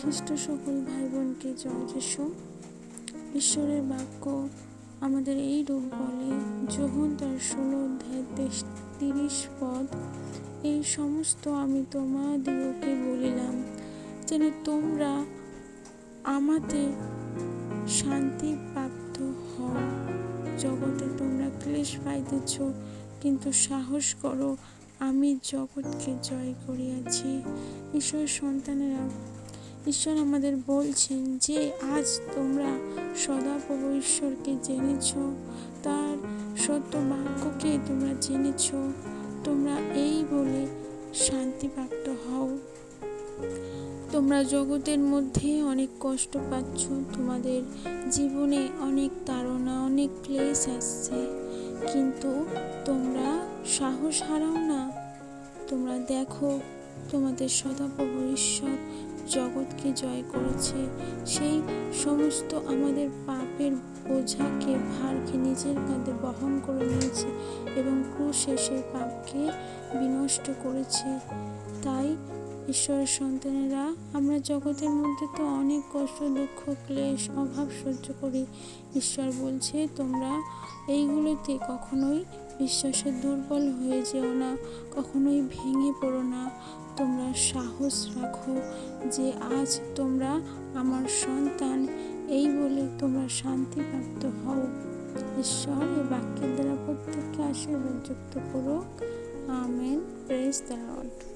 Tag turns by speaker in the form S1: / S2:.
S1: খ্রিস্ট সকল ভাই বোনকে জয় যিশু। ঈশ্বরের বাক্য আমাদের এই রূপ বলে যোহন তার ষোলো অধ্যায় তিরিশ পদ, এই সমস্ত আমি তোমাদিগকে বলিলাম, যেন তোমরা আমাতে শান্তি প্রাপ্ত হও। জগতে তোমরা ক্লেশ পাইতেছ, কিন্তু সাহস করো, আমি জগৎকে জয় করিয়াছি। ঈশ্বরের সন্তানেরা ঈশ্বর আমাদের বলছেন যে, আজ তোমরা সদাপ্রভু ঈশ্বরকে জেনেছ, তার সত্য বাক্যকে তোমরা জেনেছ, তোমরা এই বলে শান্তিপ্রাপ্ত হও। তোমরা জগতের মধ্যে অনেক কষ্ট পাচ্ছ, তোমাদের জীবনে অনেক তাড়না, অনেক ক্লেশ আসছে, কিন্তু তোমরা সাহস হারাও না। তোমরা দেখো তোমাদের সদাপ্রভু ঈশ্বর জগৎকে জয় করেছে। সেই সমস্ত আমাদের পাপের বোঝাকে ভারকে নিজের কাঁধে বহন করে নিয়েছে এবং ক্রুশে সেই পাপকে বিনষ্ট করেছে। তাই ঈশ্বরের সন্তানেরা, আমরা জগতের মধ্যে তো অনেক কষ্ট, দুঃখ, ক্লেশ, অভাব সহ্য করি। ঈশ্বর বলছে, তোমরা এইগুলোতে কখনোই বিশ্বাসে দুর্বল হয়ে যেও না, কখনোই ভেঙে পড়ো না। সাহস রাখো যে আজ তোমরা আমার সন্তান। এই বলে তোমরা শান্তিপ্রাপ্ত হও। ঈশ্বর এই বাক্যের দ্বারা প্রত্যেককে আশীর্বাদ যুক্ত করুক। আমেন। Press the Lord